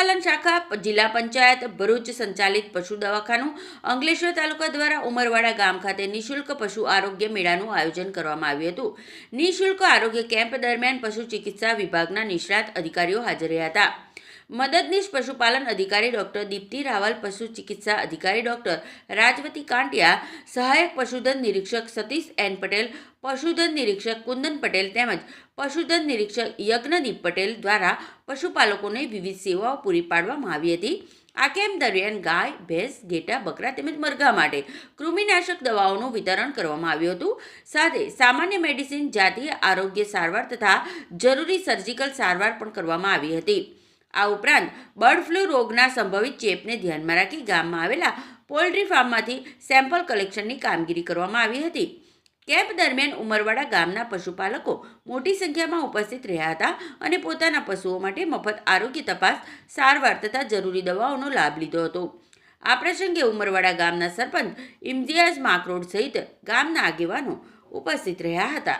કિસાન શાખા, જિલ્લા પંચાયત, ભરૂચ સંચાલિત પશુ દવાખાનું અંકલેશ્વર તાલુકા દ્વારા ઉમરવાડા ગામ ખાતે નિઃશુલ્ક પશુ આરોગ્ય મેળાનું આયોજન કરવામાં આવ્યું હતું. નિઃશુલ્ક આરોગ્ય કેમ્પ દરમિયાન પશુ ચિકિત્સા વિભાગના નિષ્ણાત અધિકારીઓ હાજર રહ્યા હતા. મદદનીશ પશુપાલન અધિકારી ડોક્ટર દીપ્તિ રાવલ, પશુ ચિકિત્સા અધિકારી ડોક્ટર રાજવતી કાંટિયા, સહાયક પશુધન નિરીક્ષક સતીશ એન પટેલ પશુધન નિરીક્ષક કુંદન પટેલ તેમજ પશુધન નિરીક્ષક યજ્ઞદીપ પટેલ દ્વારા પશુપાલકોને વિવિધ સેવાઓ પૂરી પાડવામાં આવી હતી. આ કેમ્પ દરમિયાન ગાય, ભેંસ, ઘેટા, બકરા તેમજ મરઘા માટે કૃમિનાશક દવાઓનું વિતરણ કરવામાં આવ્યું હતું. સાથે સામાન્ય મેડિસિન, જાતીય આરોગ્ય સારવાર તથા જરૂરી સર્જિકલ સારવાર પણ કરવામાં આવી હતી. આ ઉપરાંત બર્ડ ફ્લૂ રોગના સંભવિત ચેપને ધ્યાનમાં રાખી ગામમાં આવેલા પોલ્ટ્રી ફાર્મમાંથી સેમ્પલ કલેક્શનની કામગીરી કરવામાં આવી હતી. કેમ્પ દરમિયાન ઉમરવાડા ગામના પશુપાલકો મોટી સંખ્યામાં ઉપસ્થિત રહ્યા હતા અને પોતાના પશુઓ માટે મફત આરોગ્ય તપાસ, સારવાર તથા જરૂરી દવાઓનો લાભ લીધો હતો. આ પ્રસંગે ઉમરવાડા ગામના સરપંચ ઇમ્તિયાઝ માકરોડ સહિત ગામના આગેવાનો ઉપસ્થિત રહ્યા હતા.